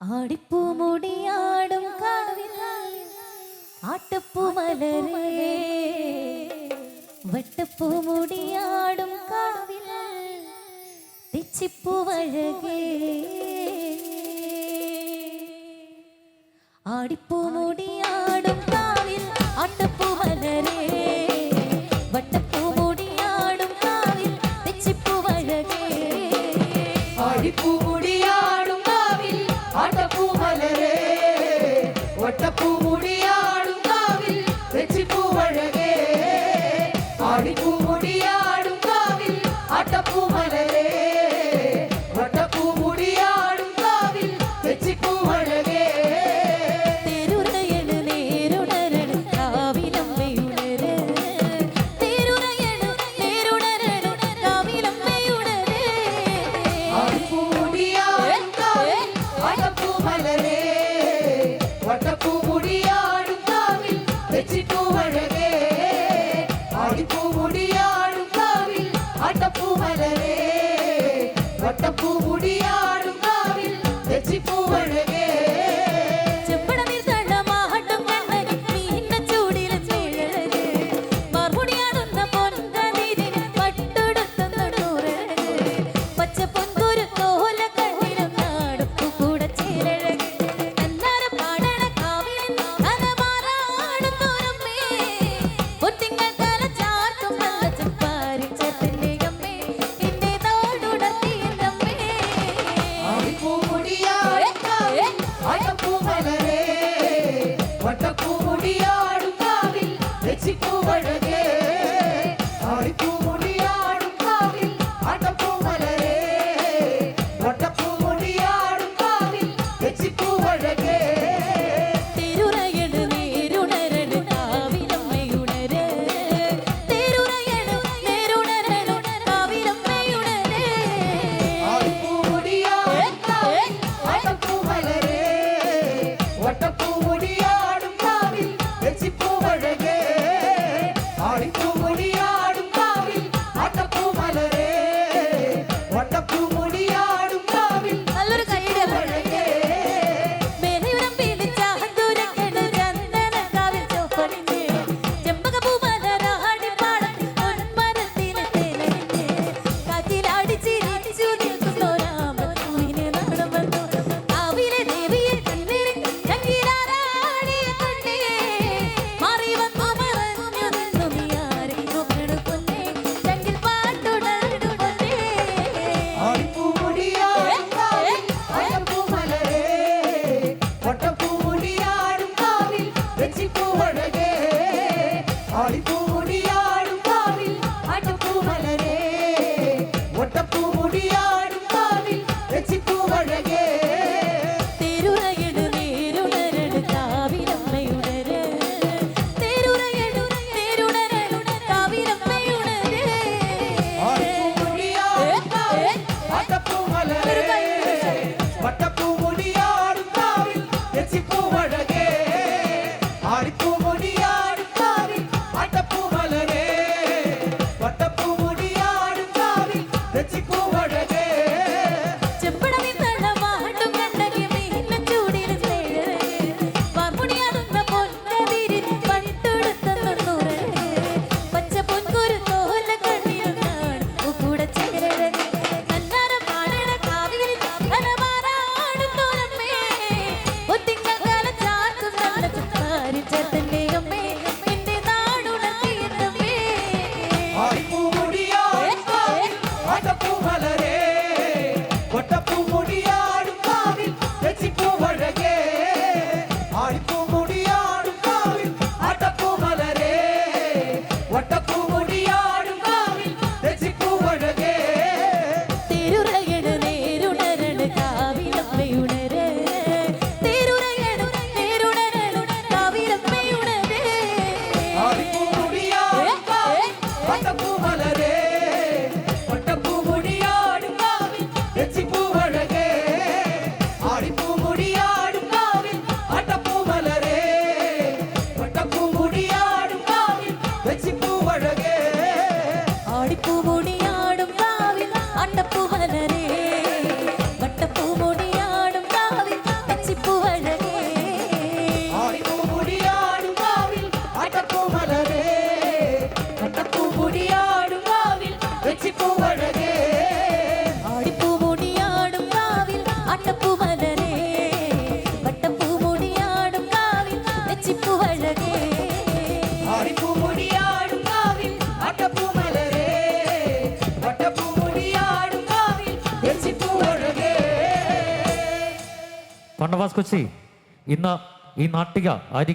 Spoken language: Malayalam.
ആടിപ്പൂ മുടിയാടും കാവിൽ വെട്ടപ്പൂമുടിയാടും മലരേ. വട്ടപ്പൂ മുടിയാടും பொட்டப்பூ Por కొండవాసుకొచ్చి ఇన్న ఈనాటిగా అది